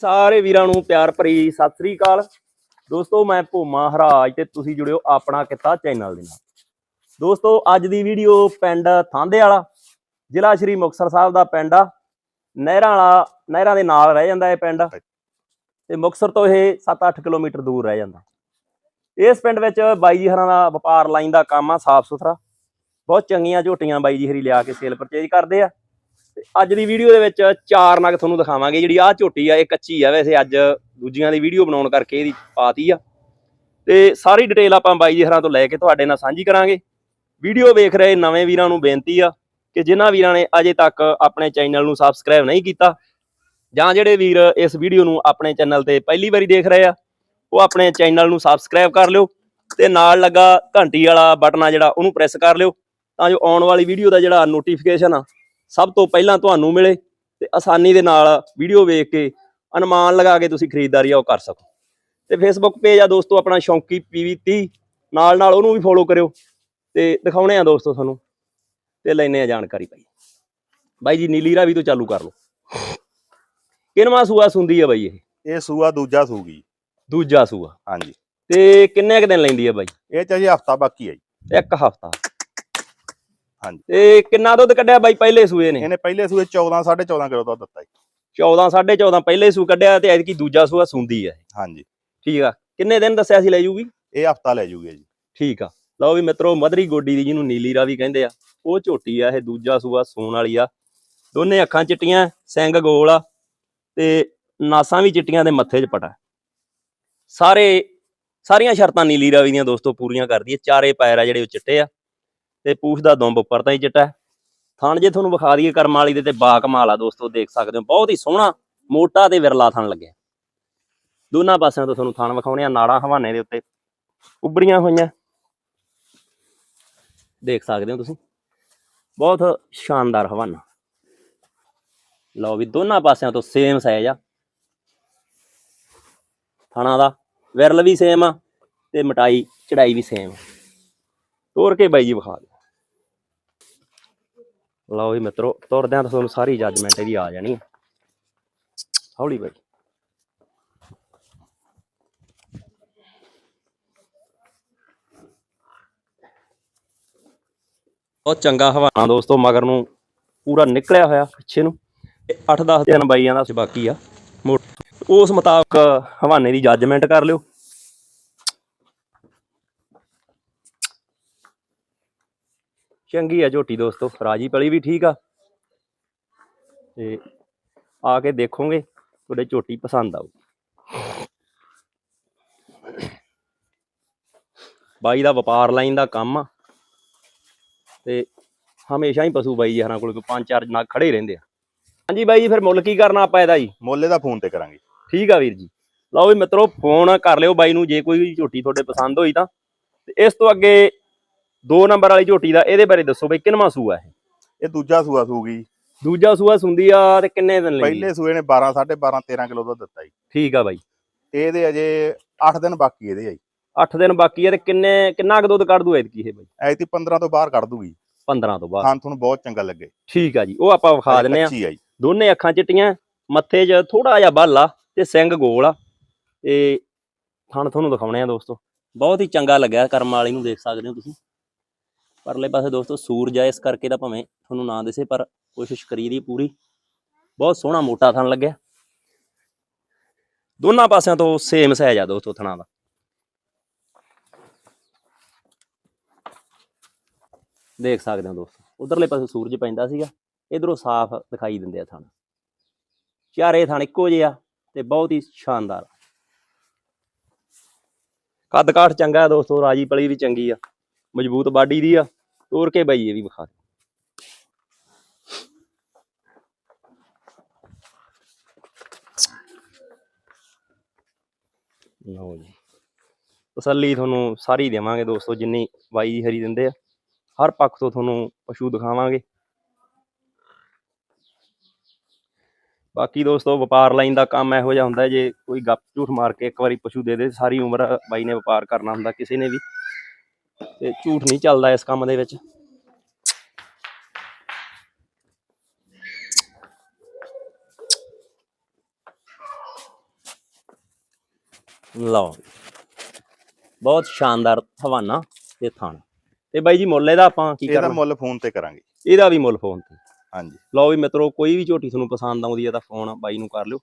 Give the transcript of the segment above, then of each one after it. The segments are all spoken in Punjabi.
ਸਾਰੇ ਵੀਰਾਂ ਨੂੰ ਪਿਆਰ ਭਰੀ ਸਤਿ ਸ੍ਰੀ ਅਕਾਲ। ਦੋਸਤੋ ਮੈਂ ਭੋਮਾ ਹਰਾਜ ਤੇ ਤੁਸੀਂ ਜੁੜਿਓ ਆਪਣਾ ਕਿੱਤਾ ਚੈਨਲ ਦੇ ਨਾਲ। ਦੋਸਤੋ ਅੱਜ ਦੀ ਵੀਡੀਓ ਪਿੰਡ ਥਾਂਦੇ ਵਾਲਾ ਜ਼ਿਲ੍ਹਾ ਸ਼੍ਰੀ ਮੁਕਤਸਰ ਸਾਹਿਬ ਦਾ ਪਿੰਡ ਆ। ਨਹਿਰਾਂ ਵਾਲਾ ਨਹਿਰਾਂ ਦੇ ਨਾਲ ਰਹਿ ਜਾਂਦਾ ਇਹ ਪਿੰਡ। ਤੇ ਮੁਕਤਸਰ ਤੋਂ ਇਹ 7-8 ਕਿਲੋਮੀਟਰ ਦੂਰ ਰਹਿ ਜਾਂਦਾ। ਇਸ ਪਿੰਡ ਵਿੱਚ ਬਾਈ ਜੀ ਹਰਾਂ ਦਾ ਵਪਾਰ ਲਾਈਨ ਦਾ ਕੰਮ ਆ ਸਾਫ਼ ਸੁਥਰਾ। ਬਹੁਤ ਚੰਗੀਆਂ ਝੋਟੀਆਂ ਬਾਈ ਜੀ ਹਰੀ ਲਿਆ ਕੇ ਸੇਲ ਪਰਚੇਜ ਕਰਦੇ ਆ। ਅੱਜ ਦੀ ਵੀਡੀਓ ਦੇ ਵਿੱਚ ਚਾਰ ਨਗ ਤੁਹਾਨੂੰ ਦਿਖਾਵਾਂਗੇ, ਜਿਹੜੀ ਆਹ ਝੋਟੀ ਆ, ਇਹ ਕੱਚੀ ਆ, ਵੈਸੇ ਅੱਜ ਦੂਜੀਆਂ ਦੀ ਵੀਡੀਓ ਬਣਾਉਣ ਕਰਕੇ ਇਹਦੀ ਪਾਤੀ ਆ। ਤੇ ਸਾਰੀ ਡਿਟੇਲ ਆਪਾਂ ਬਾਈ ਜੀ ਹਰਾਂ ਤੋਂ ਲੈ ਕੇ ਤੁਹਾਡੇ ਨਾਲ ਸਾਂਝੀ ਕਰਾਂਗੇ। ਵੀਡੀਓ ਵੇਖ ਰਹੇ ਨਵੇਂ ਵੀਰਾਂ ਨੂੰ ਬੇਨਤੀ ਆ ਕਿ ਜਿਨ੍ਹਾਂ ਵੀਰਾਂ ਨੇ ਅਜੇ ਤੱਕ ਆਪਣੇ ਚੈਨਲ ਨੂੰ ਸਬਸਕ੍ਰਾਈਬ ਨਹੀਂ ਕੀਤਾ, ਜਾਂ ਜਿਹੜੇ ਵੀਰ ਇਸ ਵੀਡੀਓ ਨੂੰ ਆਪਣੇ ਚੈਨਲ ਤੇ ਪਹਿਲੀ ਵਾਰੀ ਦੇਖ ਰਹੇ ਆ, ਉਹ ਆਪਣੇ ਚੈਨਲ ਨੂੰ ਸਬਸਕ੍ਰਾਈਬ ਕਰ ਲਿਓ ਤੇ ਨਾਲ ਲੱਗਾ ਘੰਟੀ ਵਾਲਾ ਬਟਨ ਆ ਜਿਹੜਾ, ਉਹਨੂੰ ਪ੍ਰੈਸ ਕਰ ਲਿਓ, ਤਾਂ ਜੋ ਆਉਣ ਵਾਲੀ ਵੀਡੀਓ ਦਾ ਜਿਹੜਾ ਨੋਟੀਫਿਕੇਸ਼ਨ ਆ ਸਭ ਤੋਂ ਪਹਿਲਾਂ ਤੁਹਾਨੂੰ ਮਿਲੇ ਤੇ ਆਸਾਨੀ ਦੇ ਨਾਲ ਵੀਡੀਓ ਵੇਖ ਕੇ ਅਨੁਮਾਨ ਲਗਾ ਕੇ ਤੁਸੀਂ ਖਰੀਦਦਾਰੀ ਆ ਉਹ ਕਰ ਸਕੋ। ਤੇ ਫੇਸਬੁੱਕ ਪੇਜ ਆ ਦੋਸਤੋ ਆਪਣਾ ਸ਼ੌਂਕੀ ਪੀਵੀ30 ਨਾਲ ਨਾਲ ਉਹਨੂੰ ਵੀ ਫੋਲੋ ਕਰਿਓ ਤੇ ਦਿਖਾਉਣੇ ਆ ਦੋਸਤੋ ਤੁਹਾਨੂੰ ਤੇ ਲੈਨੇ ਆ ਜਾਣਕਾਰੀ ਭਾਈ ਬਾਈ ਜੀ ਨੀਲੀ ਰਾਵੀ ਤੋਂ ਚਾਲੂ ਕਰ ਲਓ। ਕਿਨਵਾ ਸੂਆ ਸੁੰਦੀ ਆ ਬਾਈ ਇਹ? ਇਹ ਸੂਆ ਦੂਜਾ ਸੂਗੀ ਦੂਜਾ ਸੂਆ। ਹਾਂਜੀ। ਤੇ ਕਿੰਨੇ ਕੁ ਦਿਨ ਲੈਂਦੀ ਆ ਬਾਈ? ਇਹ ਚ ਅਜੇ ਹਫਤਾ ਬਾਕੀ ਹੈ ਜੀ। ਇੱਕ ਹਫਤਾ। ਹਾਂਜੀ। ਤੇ ਕਿੰਨਾ ਦੁੱਧ ਕੱਢਿਆ ਬਾਈ? ਪਹਿਲੇ ਸੂਏ ਨੇ। ਇਹਨੇ ਪਹਿਲੇ ਸੂਏ 14 14.5 ਕਿਲੋ ਦੁੱਧ ਦਿੱਤਾ ਜੀ। 14 14.5 ਪਹਿਲੇ ਸੂ ਕੱਢਿਆ ਤੇ ਐਤਕੀ ਦੂਜਾ ਸੂਆ ਸੁੰਦੀ ਇਹ। ਹਾਂਜੀ। ਠੀਕ ਆ। ਕਿੰਨੇ ਦਿਨ ਦੱਸਿਆ ਸੀ ਲੈ ਜੂਗੀ? ਇਹ ਹਫਤਾ ਲੈ ਜੂਗੇ ਜੀ। ਠੀਕ ਆ। ਲਓ ਵੀ ਮਿੱਤਰੋ ਮਧਰੀ ਗੋਡੀ ਦੀ ਜਿਹਨੂੰ ਨੀਲੀ ਰਾਵੀ ਕਹਿੰਦੇ ਆ ਉਹ ਝੋਟੀ ਆ ਇਹ ਦੂਜਾ ਸੂਆ ਸੂਣ ਵਾਲੀ ਆ। ਦੋਨੇ ਅੱਖਾਂ ਚਿੱਟੀਆਂ ਸਿੰਘ ਗੋਲ ਆ ਤੇ ਨਾਸਾਂ ਵੀ ਚਿੱਟੀਆਂ ਦੇ ਮੱਥੇ 'ਚ ਪਟਾ। ਸਾਰੇ ਸਾਰੀਆਂ ਸ਼ਰਤਾਂ ਨੀਲੀ ਰਾਵੀ ਦੀਆਂ ਦੋਸਤੋ ਪੂਰੀਆਂ ਕਰਦੀ ਹੈ ਚਾਰੇ ਪੈਰ ਆ ਜਿਹੜੇ ਉਹ ਚਿੱਟੇ ਆ। ਤੇ ਪੂਛ ਦਾ ਦੁੰਬ ਉੱਪਰ ਤਾਂ ਹੀ ਚਿੱਟਾ ਥਣ ਜੇ ਤੁਹਾਨੂੰ ਵਿਖਾ ਦਈਏ ਕਰਮ ਵਾਲੀ ਦੇ ਤੇ ਬਾ ਕਮਾਲ ਆ ਦੋਸਤੋ, ਦੇਖ ਸਕਦੇ ਹੋ, ਬਹੁਤ ਹੀ ਸੋਹਣਾ ਮੋਟਾ ਤੇ ਵਿਰਲਾ ਥਣ ਲੱਗਿਆ। ਦੋਨਾਂ ਪਾਸਿਆਂ ਤੋਂ ਤੁਹਾਨੂੰ ਥਣ ਵਿਖਾਉਣੇ ਆ, ਨਾੜਾਂ ਹਵਾਨੇ ਦੇ ਉੱਤੇ ਉੱਭਰੀਆਂ ਹੋਈਆਂ। ਦੇਖ ਸਕਦੇ ਹੋ ਤੁਸੀਂ, ਬਹੁਤ ਸ਼ਾਨਦਾਰ ਹਵਾਨਾ। ਲਓ ਵੀ ਦੋਨਾਂ ਪਾਸਿਆਂ ਤੋਂ ਸੇਮ ਸਾਈਜ਼ ਆ। ਥਣਾ ਦਾ ਵਿਰਲ ਵੀ ਸੇਮ ਆ ਤੇ ਮਟਾਈ ਚੜਾਈ ਵੀ ਸੇਮ ਤੋਰ ਕੇ ਬਾਈ ਜੀ ਵਿਖਾ ਦਿਓ। ਲਓ ਵੀ ਮਿੱਤਰੋ ਤੁਰਦਿਆਂ ਤਾਂ ਤੁਹਾਨੂੰ ਸਾਰੀ ਜੱਜਮੈਂਟ ਇਹਦੀ ਆ ਜਾਣੀ ਹੈ ਹੌਲੀ ਬਾਈ। ਬਹੁਤ ਚੰਗਾ ਹਵਾਨਾ ਦੋਸਤੋ ਮਗਰ ਨੂੰ ਪੂਰਾ ਨਿਕਲਿਆ ਹੋਇਆ ਪਿੱਛੇ ਨੂੰ। 8-10 ਦਿਨ ਬਾਈਆਂ ਦਾ ਸੀ ਬਾਕੀ ਆ। ਮੋ- ਉਸ ਮੁਤਾਬਕ ਹਵਾਨੇ ਦੀ ਜੱਜਮੈਂਟ ਕਰ ਲਿਓ। ਚੰਗੀ ਆ ਝੋਟੀ ਦੋਸਤੋ ਰਾਜੀ ਪਲੀ ਵੀ ਠੀਕ ਆ। ਤੇ ਆ ਕੇ ਦੇਖੋਗੇ ਤੁਹਾਡੇ ਝੋਟੀ ਪਸੰਦ ਆਊ। ਬਾਈ ਦਾ ਵਪਾਰ ਲਾਈਨ ਦਾ ਕੰਮ ਆ। ਤੇ ਹਮੇਸ਼ਾ ਹੀ ਪਸ਼ੂ ਬਾਈ ਯਾਰਾਂ ਕੋਲ ਪੰਜ ਚਾਰ ਨਗ ਖੜੇ ਰਹਿੰਦੇ ਆ। ਹਾਂਜੀ ਬਾਈ ਜੀ ਫਿਰ ਮੁੱਲ ਕੀ ਕਰਨਾ ਆਪਾਂ ਇਹਦਾ ਜੀ? ਮੋਲੇ ਦਾ ਫੋਨ ਤੇ ਕਰਾਂਗੇ। ਠੀਕ ਆ ਵੀਰ ਜੀ। ਲਓ ਵੀ ਮਿੱਤਰੋ ਫੋਨ ਕਰ ਲਿਓ ਬਾਈ ਨੂੰ ਜੇ ਕੋਈ ਝੋਟੀ ਤੁਹਾਡੇ ਪਸੰਦ ਹੋਈ ਤਾਂ। ਤੇ ਇਸ ਤੋਂ ਅੱਗੇ ਦੋ ਨੰਬਰ ਵਾਲੀ ਝੋਟੀ ਦਾ ਇਹਦੇ ਬਾਰੇ ਦੱਸੋ ਬਈ ਕਿੰਨਵਾਂ ਸੂਆ ਇਹ? ਇਹ ਦੂਜਾ ਸੂਆ ਸੂਗੀ। ਦੂਜਾ ਸੂਆ ਸੁੰਦੀ ਆ ਤੇ ਕਿੰਨੇ ਦਿਨ ਲਈ? ਪਹਿਲੇ ਸੂਏ ਨੇ 12 12.5 13 ਕਿਲੋ ਦੁੱਧ ਦਿੱਤਾ ਜੀ। ਠੀਕ ਆ ਬਾਈ। ਤੇ ਇਹਦੇ ਅਜੇ 8 ਦਿਨ ਬਾਕੀ ਇਹਦੇ ਆ ਜੀ। 8 ਦਿਨ ਬਾਕੀ ਆ ਤੇ ਕਿੰਨੇ ਕਿੰਨਾ ਕੁ ਦੁੱਧ ਕੱਢ ਦੂ ਐਤਕੀ ਇਹ ਬਾਈ? ਐਤੀ 15 ਤੋਂ ਬਾਹਰ ਕੱਢ ਦੂਗੀ। 15 ਤੋਂ ਬਾਅਦ ਖਾਣ ਤੁਹਾਨੂੰ ਬਹੁਤ ਚੰਗਾ ਲੱਗੇ। ਠੀਕ ਆ ਜੀ ਉਹ ਆਪਾਂ ਵਿਖਾ ਦਿੰਨੇ ਆ। ਦੋਨੇ ਅੱਖਾਂ ਚਿੱਟੀਆਂ ਮੱਥੇ 'ਚ ਥੋੜਾ ਜਿਹਾ ਬੱਲ ਆ ਤੇ ਸਿੰਘ ਗੋਲ ਆ। ਤੇ ਥਣ ਤੁਹਾਨੂੰ ਦਿਖਾਉਣੇ ਆ ਦੋਸਤੋ। ਬਹੁਤ ਹੀ ਚੰਗਾ ਲੱਗਿਆ ਕਰਮ ਵਾਲੀ ਨੂੰ ਦੇਖ ਸਕਦੇ ਹੋ ਤੁਸੀਂ। ਪਰਲੇ ਪਾਸੇ ਦੋਸਤੋ ਸੂਰਜ ਆ, ਇਸ ਕਰਕੇ ਤਾਂ ਭਾਵੇਂ ਤੁਹਾਨੂੰ ਨਾ ਦਿਸੇ, ਪਰ ਕੋਸ਼ਿਸ਼ ਕਰੀ ਦੀ ਪੂਰੀ। ਬਹੁਤ ਸੋਹਣਾ ਮੋਟਾ ਥਣ ਲੱਗਿਆ। ਦੋਨਾਂ ਪਾਸਿਆਂ ਤੋਂ ਸੇਮ ਸਾਈਜ਼ ਆ ਦੋਸਤੋ ਥਣਾਂ ਦਾ। ਦੇਖ ਸਕਦੇ ਹੋ ਦੋਸਤੋ, ਉਧਰਲੇ ਪਾਸੇ ਸੂਰਜ ਪੈਂਦਾ ਸੀਗਾ, ਇਧਰੋਂ ਸਾਫ਼ ਦਿਖਾਈ ਦਿੰਦੇ ਆ ਥਣ। ਚਾਰੇ ਥਣ ਇੱਕੋ ਜਿਹੇ ਆ ਤੇ ਬਹੁਤ ਹੀ ਸ਼ਾਨਦਾਰ। ਕੱਦ ਕਾਠ ਚੰਗਾ ਦੋਸਤੋ ਰਾਜੀ ਪਲੀ ਵੀ ਚੰਗੀ ਆ, ਮਜ਼ਬੂਤ ਬਾਡੀ ਦੀ ਆ। ਤੋਰ ਕੇ ਬਾਈ, ਇਹ ਵੀ ਵਿਖਾ ਦਿਓ। ਲਓ ਜੀ। ਤਸੱਲੀ ਤੁਹਾਨੂੰ ਸਾਰੀ ਦੇਵਾਂਗੇ ਦੋਸਤੋ, ਜਿੰਨੀ ਬਾਈ ਦੀ ਹਰੀ ਦਿੰਦੇ ਆ। ਹਰ ਪੱਖ ਤੋਂ ਤੁਹਾਨੂੰ ਪਸ਼ੂ ਦਿਖਾਵਾਂਗੇ। ਬਾਕੀ ਦੋਸਤੋ, ਵਪਾਰ ਲਾਈਨ ਦਾ ਕੰਮ ਇਹੋ ਜਿਹਾ ਹੁੰਦਾ ਜੇ ਕੋਈ ਗੱਪ ਝੂਠ ਮਾਰ ਕੇ ਇੱਕ ਵਾਰੀ ਪਸ਼ੂ ਦੇ ਦੇ, ਸਾਰੀ ਉਮਰ ਬਾਈ ਨੇ ਵਪਾਰ ਕਰਨਾ ਹੁੰਦਾ ਕਿਸੇ ਨੇ ਵੀ। ਤੇ ਝੂਠ ਨਹੀਂ ਚੱਲਦਾ ਇਸ ਕੰਮ ਦੇ ਵਿੱਚ। ਲਓ। ਬਹੁਤ ਸ਼ਾਨਦਾਰ ਹਵਾਨਾ ਤੇ ਥਣ ਤੇ ਬਾਈ ਜੀ ਮੁੱਲ ਇਹਦਾ ਆਪਾਂ ਕੀ ਇਹਦਾ ਕਰਨਾ? ਮੁੱਲ ਫੋਨ ਤੇ ਕਰਾਂਗੇ। ਇਹਦਾ ਵੀ ਮੁੱਲ ਫੋਨ ਤੇ। ਹਾਂਜੀ। ਲਓ ਵੀ ਮਿੱਤਰੋ ਕੋਈ ਵੀ ਝੋਟੀ ਤੁਹਾਨੂੰ ਪਸੰਦ ਆਉਂਦੀ ਹੈ ਤਾਂ ਫੋਨ ਬਾਈ ਨੂੰ ਕਰ ਲਿਓ।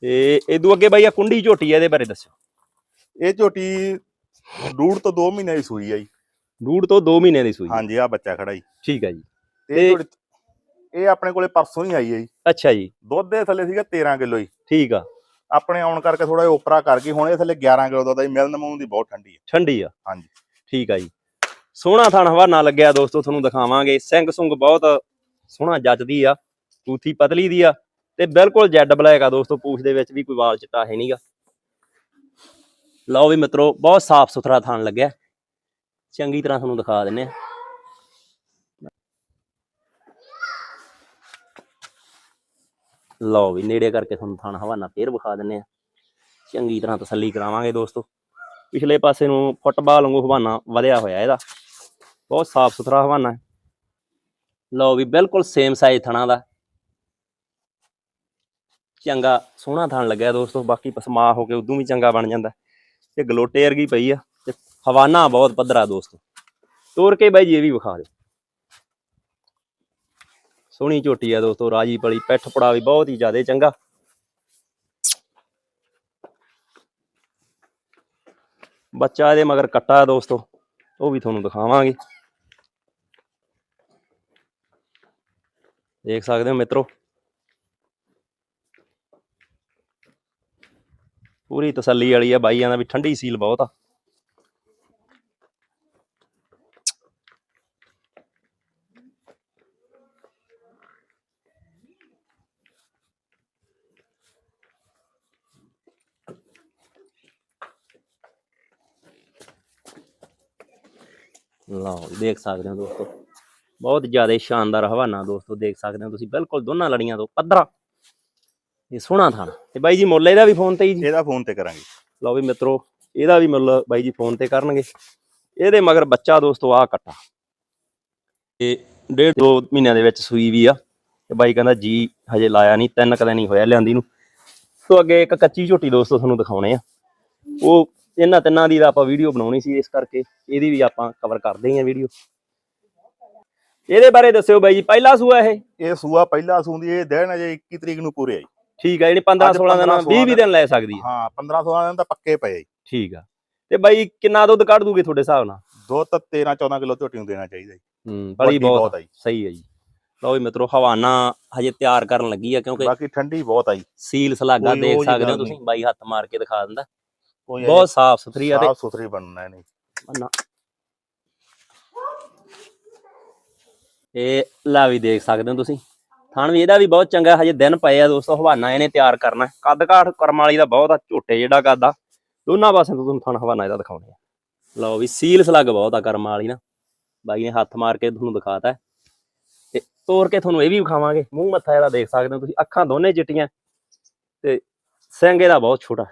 ਤੇ ਇਦੋਂ ਅੱਗੇ ਬਾਈ ਆ ਕੁੰਡੀ ਝੋਟੀ ਹੈ ਇਹਦੇ ਬਾਰੇ ਦੱਸਿਓ। ਇਹ ਝੋਟੀ ਡੂੜ ਤੋਂ 2 ਮਹੀਨੇ ਦੀ ਸੂਈ ਆ ਜੀ। ਡੂੜ ਤੋਂ 2 ਮਹੀਨੇ ਦੀ ਸੂਈ ਹਾਂਜੀ ਆ ਬੱਚਾ ਖੜਾ ਜੀ। ਠੀਕ ਹੈ ਜੀ। ਤੇ ਇਹ ਆਪਣੇ ਕੋਲੇ ਪਰਸੋਂ ਹੀ ਆਈ ਹੈ ਜੀ। ਅੱਛਾ ਜੀ। ਦੁੱਧ ਦੇ ਥੱਲੇ ਸੀਗਾ 13 ਕਿਲੋ ਜੀ। ਠੀਕ ਆ। ਆਪਣੇ ਆਉਣ ਕਰਕੇ ਥੋੜਾ ਜਿਹਾ ਉਪਰਾ ਕਰ ਗਈ। ਹੁਣ ਇਹ ਥੱਲੇ 11 ਕਿਲੋ ਦੁੱਧ ਆ ਜੀ। ਮਿਲਣ ਮੂੰਹ ਦੀ ਬਹੁਤ ਠੰਡੀ ਹੈ ਠੰਡੀ ਆ। ਹਾਂਜੀ। ਠੀਕ ਆ ਜੀ। ਸੋਹਣਾ ਥਣ ਹਵਾਨਾ ਲੱਗਿਆ ਦੋਸਤੋ ਤੁਹਾਨੂੰ ਦਿਖਾਵਾਂਗੇ। ਸਿੰਘ ਸੁੰਗ ਬਹੁਤ ਸੋਹਣਾ ਜੱਜਦੀ ਆ। ਟੂਥੀ ਪਤਲੀ ਦੀ ਆ। ਤੇ ਬਿਲਕੁਲ ਜੈਡ ਬਲੈਕ ਆ ਦੋਸਤੋ ਪੂਛ ਦੇ ਵਿੱਚ ਵੀ ਕੋਈ ਵਾਲ ਚਿੱਟਾ ਹੈ ਨਹੀਂਗਾ ਲਓ ਵੀ ਮਿੱਤਰੋ, ਬਹੁਤ ਸਾਫ਼ ਸੁਥਰਾ ਥਾਣ ਲੱਗਿਆ। ਚੰਗੀ ਤਰ੍ਹਾਂ ਤੁਹਾਨੂੰ ਦਿਖਾ ਦਿੰਨੇ ਆ। ਲਓ ਵੀ ਨੇੜੇ ਕਰਕੇ ਤੁਹਾਨੂੰ ਥਾਣ ਹਵਾਨਾ ਫੇਰ ਵਿਖਾ ਦਿੰਨੇ ਆ। ਚੰਗੀ ਤਰ੍ਹਾਂ ਤਸੱਲੀ ਕਰਾਵਾਂਗੇ ਦੋਸਤੋ। ਪਿਛਲੇ ਪਾਸੇ ਨੂੰ ਫੁੱਟਬਾਲ ਵਾਂਗੂ ਹਵਾਨਾ ਵਧਿਆ ਹੋਇਆ ਇਹਦਾ। ਬਹੁਤ ਸਾਫ਼ ਸੁਥਰਾ ਹਵਾਨਾ। ਹੈ ਲਓ ਵੀ ਬਿਲਕੁਲ ਸੇਮ ਸਾਈਜ਼ ਥਣਾ ਦਾ। ਚੰਗਾ ਸੋਹਣਾ ਥਣ ਲੱਗਿਆ ਦੋਸਤੋ। ਬਾਕੀ ਪਸਮਾ ਹੋ ਕੇ ਉਦੋਂ ਵੀ ਚੰਗਾ ਬਣ ਜਾਂਦਾ। ਤੇ ਗਲੋਟੇ ਵਰਗੀ ਪਈ ਆ ਤੇ ਹਵਾਨਾ ਬਹੁਤ ਪੱਧਰਾ ਦੋਸਤੋ। ਤੋਰ ਕੇ ਬਾਈ ਜੀ ਇਹ ਵੀ ਵਿਖਾ ਦਿਓ। ਸੋਹਣੀ ਝੋਟੀ ਆ ਦੋਸਤੋ, ਰਾਜੀ ਪਲੀ, ਪਿੱਠ ਪੜਾ ਵੀ ਬਹੁਤ ਹੀ ਜ਼ਿਆਦਾ ਚੰਗਾ। ਬੱਚਾ ਇਹਦੇ ਮਗਰ ਕੱਟਾ ਦੋਸਤੋ, ਉਹ ਵੀ ਤੁਹਾਨੂੰ ਦਿਖਾਵਾਂਗੇ। ਦੇਖ ਸਕਦੇ ਹੋ ਮਿੱਤਰੋ ਪੂਰੀ ਤਸੱਲੀ ਵਾਲੀ ਆ, ਬਾਈਆਂ ਦਾ ਵੀ ਠੰਡੀ ਸੀਲ ਬਹੁਤ ਆ। ਲਓ ਦੇਖ ਸਕਦੇ ਹੋ ਦੋਸਤੋ, ਬਹੁਤ ਜ਼ਿਆਦਾ ਸ਼ਾਨਦਾਰ ਹਵਾਨਾ ਦੋਸਤੋ, ਦੇਖ ਸਕਦੇ ਹੋ ਤੁਸੀਂ, ਬਿਲਕੁਲ ਦੋਨਾਂ ਲੜੀਆਂ ਤੋਂ ਪੱਧਰਾ। ਇਹ ਸੋਹਣਾ ਥਾਂ। ਤੇ ਬਾਈ ਜੀ ਮੁੱਲ ਇਹਦਾ ਵੀ ਫੋਨ ਤੇ ਹੀ ਜੀ? ਇਹਦਾ ਫੋਨ ਤੇ ਕਰਾਂਗੇ। ਲਓ ਵੀ ਮਿੱਤਰੋ ਇਹਦਾ ਵੀ ਮੁੱਲ ਬਾਈ ਜੀ ਫੋਨ ਤੇ ਕਰਨਗੇ। ਇਹਦੇ ਮਗਰ ਬੱਚਾ ਦੋਸਤੋ ਆ ਕੱਟਾ। ਇਹ ਡੇਢ ਦੋ ਮਹੀਨਿਆਂ ਦੇ ਵਿੱਚ ਸੂਈ ਵੀ ਆ। ਤੇ ਬਾਈ ਕਹਿੰਦਾ ਜੀ ਹਜੇ ਲਾਇਆ ਨਹੀਂ ਤਿੰਨ ਕਦੇ ਨਹੀਂ ਹੋਇਆ ਲਿਆਂਦੀ ਨੂੰ। ਤੋਂ ਅੱਗੇ ਇੱਕ ਕੱਚੀ ਝੋਟੀ ਦੋਸਤੋ ਤੁਹਾਨੂੰ ਦਿਖਾਉਣੇ ਆ। ਉਹ ਇਹਨਾਂ ਤਿੰਨਾਂ ਦੀ ਤਾਂ ਆਪਾਂ ਵੀਡੀਓ ਬਣਾਉਣੀ ਸੀ ਇਸ ਕਰਕੇ ਇਹਦੀ ਵੀ ਆਪਾਂ ਕਵਰ ਕਰਦੇ ਹਾਂ ਵੀਡੀਓ। ਇਹਦੇ ਬਾਰੇ ਦੱਸਿਓ ਬਾਈ ਜੀ ਪਹਿਲਾ ਸੂਆ ਇਹ? ਇਹ ਸੂਆ ਪਹਿਲਾ ਸੂੰਦੀ ਇਹ ਦਿਨ ਅਜੇ 21 ਤਰੀਕ ਨੂੰ ਪੂਰੇ ਆ ਜੀ। ਠੀਕ ਆ ਜਿਹੜੀ 15 ਅੱਜ 16 ਦਿਨ 15 20 20 ਦਿਨ ਲੈ ਸਕਦੀ ਹੈ ਹਾਂ 15 16 ਦਿਨ ਤਾਂ ਪੱਕੇ ਪਏ ਠੀਕ ਆ। ਤੇ ਬਾਈ ਕਿੰਨਾ ਦੁੱਧ ਕੱਢ ਦੂਗੇ ਤੁਹਾਡੇ ਹਿਸਾਬ ਨਾਲ? ਦੁੱਧ ਤਾਂ 13 14 ਕਿਲੋ ਝੋਟੀ ਨੂੰ ਦੇਣਾ ਚਾਹੀਦਾ ਜੀ। ਹੂੰ ਬੜੀ ਬਹੁਤ ਸਹੀ ਹੈ ਜੀ। ਲਓ ਵੀ ਮਿੱਤਰੋ ਹਵਾਨਾ ਹਜੇ ਤਿਆਰ ਕਰਨ ਲੱਗੀ ਆ ਕਿਉਂਕਿ ਬਾਕੀ ਠੰਡੀ ਬਹੁਤ ਆ ਜੀ। ਸੀਲ ਸਲਾਗਾ ਦੇਖ ਸਕਦੇ ਹੋ ਤੁਸੀਂ। ਬਾਈ ਹੱਥ ਮਾਰ ਕੇ ਦਿਖਾ ਦਿੰਦਾ। ਬਹੁਤ ਸਾਫ਼ ਸੁਥਰੀ ਆ ਤੇ ਸਾਫ਼ ਸੁਥਰੀ ਬਣਨਾ ਨਹੀਂ ਨਾ ਇਹ ਲਾ ਵੀ ਦੇਖ ਸਕਦੇ ਹੋ ਤੁਸੀਂ। ਥਣ ਵੀ ਇਹਦਾ ਵੀ ਬਹੁਤ ਚੰਗਾ, ਹਜੇ ਦਿਨ ਪਏ ਆ ਦੋਸਤੋ, ਹਵਾਨਾ ਇਹਨੇ ਤਿਆਰ ਕਰਨਾ। ਕੱਦ ਕਾਠ ਕਰਮ ਵਾਲੀ ਦਾ ਬਹੁਤ ਆ, ਝੋਟੇ ਜਿਹੜਾ ਕੱਦ ਆ। ਦੋਨਾਂ ਪਾਸੇ ਤੋਂ ਤੁਹਾਨੂੰ ਥਣ ਹਵਾਨਾ ਇਹਦਾ ਦਿਖਾਉਣੇ ਆ। ਲਓ ਵੀ ਸੀਲ ਸਲੱਗ ਬਹੁਤ ਆ ਕਰਮ ਵਾਲੀ ਨਾ। ਬਾਈ ਨੇ ਹੱਥ ਮਾਰ ਕੇ ਤੁਹਾਨੂੰ ਦਿਖਾਤਾ। ਹੈ। ਤੇ ਤੋੜ ਕੇ ਤੁਹਾਨੂੰ ਇਹ ਵੀ ਵਿਖਾਵਾਂਗੇ। ਮੂੰਹ ਮੱਥਾ ਇਹਦਾ ਦੇਖ ਸਕਦੇ ਹੋ ਤੁਸੀਂ, ਅੱਖਾਂ ਦੋਨੇ ਚਿੱਟੀਆਂ। ਤੇ ਸਿੰਘ ਇਹਦਾ ਬਹੁਤ ਛੋਟਾ।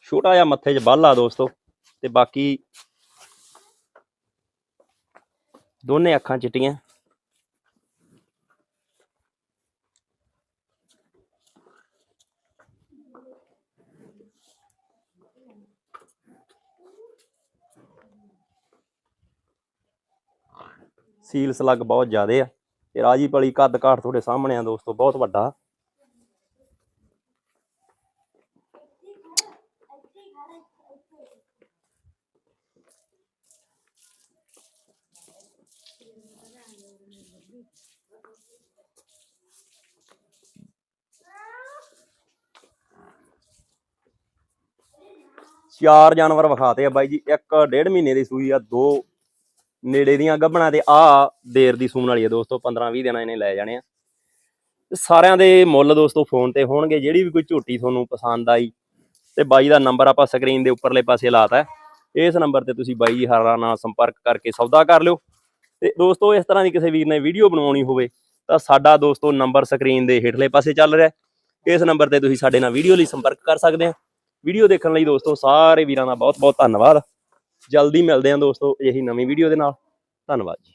ਛੋਟਾ ਜਿਹਾ ਮੱਥੇ 'ਚ ਬੱਲ ਆ ਦੋਸਤੋ। ਤੇ ਬਾਕੀ ਦੋਨੇ ਅੱਖਾਂ ਚਿੱਟੀਆਂ। ਸੀਲ ਸਲੱਗ ਬਹੁਤ ਜ਼ਿਆਦੇ ਆ। ਤੇ ਰਾਜੀ ਪਲੀ ਕੱਦ ਕਾਠ ਤੁਹਾਡੇ ਸਾਹਮਣੇ ਆ ਦੋਸਤੋ, ਬਹੁਤ ਵੱਡਾ। ਚਾਰ ਜਾਨਵਰ ਵਿਖਾਤੇ ਆ ਬਾਈ ਜੀ, ਇੱਕ ਡੇਢ ਮਹੀਨੇ ਦੀ ਸੂਈ ਆ, ਦੋ ਨੇੜੇ ਦੀਆਂ ਗੱਭਣਾ ਤੇ ਆ ਦੇਰ ਦੀ ਸੂਣ ਵਾਲੀ ਹੈ ਦੋਸਤੋ 15 20 ਦਿਨਾਂ ਇਹਨੇ ਲੈ ਜਾਣੇ ਆ। ਸਾਰਿਆਂ ਦੇ ਮੁੱਲ ਦੋਸਤੋ ਫੋਨ ਤੇ ਹੋਣਗੇ, ਜਿਹੜੀ ਵੀ ਕੋਈ ਝੋਟੀ ਤੁਹਾਨੂੰ ਪਸੰਦ ਆਈ, ਤੇ ਬਾਈ ਦਾ ਨੰਬਰ ਆਪਾਂ ਸਕਰੀਨ ਦੇ ਉੱਪਰਲੇ ਪਾਸੇ ਲਾਤਾ ਹੈ। ਇਸ ਨੰਬਰ ਤੇ ਤੁਸੀਂ ਬਾਈ ਜੀ ਹਰਾਂ ਨਾਲ ਸੰਪਰਕ ਕਰਕੇ ਸੌਦਾ ਕਰ ਲਿਓ। ਤੇ ਦੋਸਤੋ, ਇਸ ਤਰ੍ਹਾਂ ਦੀ ਕਿਸੇ ਵੀਰ ਨੇ ਵੀਡੀਓ ਬਣਾਉਣੀ ਹੋਵੇ, ਤਾਂ ਸਾਡਾ ਦੋਸਤੋ ਨੰਬਰ ਸਕਰੀਨ ਦੇ ਹੇਠਲੇ ਪਾਸੇ ਚੱਲ ਰਿਹਾ ਇਸ ਨੰਬਰ ਤੇ ਤੁਸੀਂ ਸਾਡੇ ਨਾਲ ਵੀਡੀਓ ਲਈ ਸੰਪਰਕ ਕਰ ਸਕਦੇ ਆ ਵੀਡੀਓ ਦੇਖਣ ਲਈ ਦੋਸਤੋ ਸਾਰੇ ਵੀਰਾਂ ਦਾ ਬਹੁਤ ਬਹੁਤ ਧੰਨਵਾਦ। ਜਲਦੀ ਮਿਲਦੇ ਹਾਂ ਦੋਸਤੋ ਇਹੀ ਨਵੀਂ ਵੀਡੀਓ ਦੇ ਨਾਲ। ਧੰਨਵਾਦ ਜੀ।